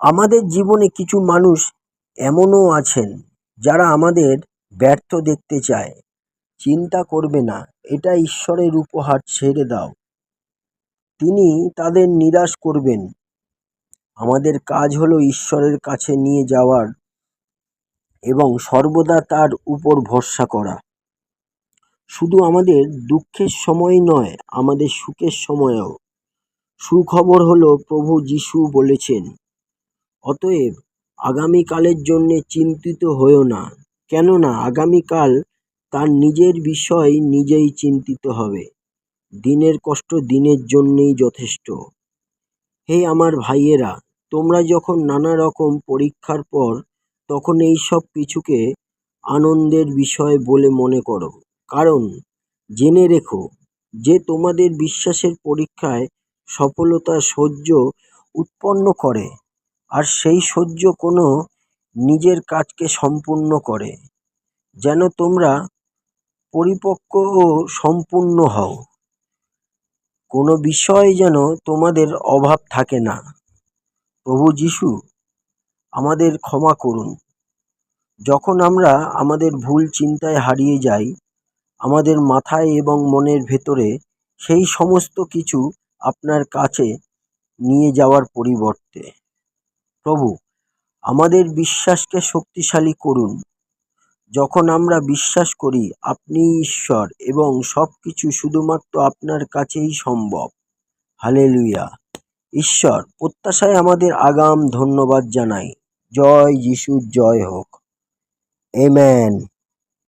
আমাদের জীবনে কিছু মানুষ এমনও আছেন যারা আমাদের ব্যর্থ দেখতে চায়। চিন্তা করবে না, এটা ঈশ্বরের উপহার ছেড়ে দাও। তিনি তাদের নিরাশ করবেন। আমাদের কাজ হলো ঈশ্বরের কাছে নিয়ে যাওয়ার এবং সর্বদা তার উপর ভরসা করা। শুধু আমাদের দুঃখের সময় নয়, আমাদের সুখের সময়েও। সুখবর হলো প্রভু যিশু বলেছেন অতএব আগামীকালের জন্যে চিন্তিত হয়ো না। কেননা আগামীকাল তার নিজের বিষয় নিজেই চিন্তিত হবে। দিনের কষ্ট দিনের জন্যেই যথেষ্ট। হে আমার ভাইয়েরা, তোমরা যখন নানা রকম পরীক্ষার পর তখন এই সব কিছুকে আনন্দের বিষয় বলে মনে করো। কারণ জেনে রেখো যে তোমাদের বিশ্বাসের পরীক্ষায় সফলতা সহ্য উৎপন্ন করে। আর সেই সহ্য কোনো নিজের কাজকে সম্পূর্ণ করে। যেন তোমরা পরিপক্ক ও সম্পূর্ণ হও। কোনো বিষয়ে যেন তোমাদের অভাব থাকে না। প্রভু যিশু, আমাদের ক্ষমা করুন। যখন আমরা আমাদের ভুল চিন্তায় হারিয়ে যাই, আমাদের মাথায় এবং মনের ভেতরে সেই সমস্ত কিছু আপনার কাছে নিয়ে যাওয়ার পরিবর্তে। প্রভু, আমাদের বিশ্বাসকে শক্তিশালী করুন। যখন আমরা বিশ্বাস করি, আপনি ঈশ্বর এবং সব কিছু শুধুমাত্র আপনার কাছেই সম্ভব। হালে হালেলুয়া। ঈশ্বর, প্রত্যাশায় আমাদের আগাম ধন্যবাদ জানাই। জয় যিশুর জয় হোক। এমেন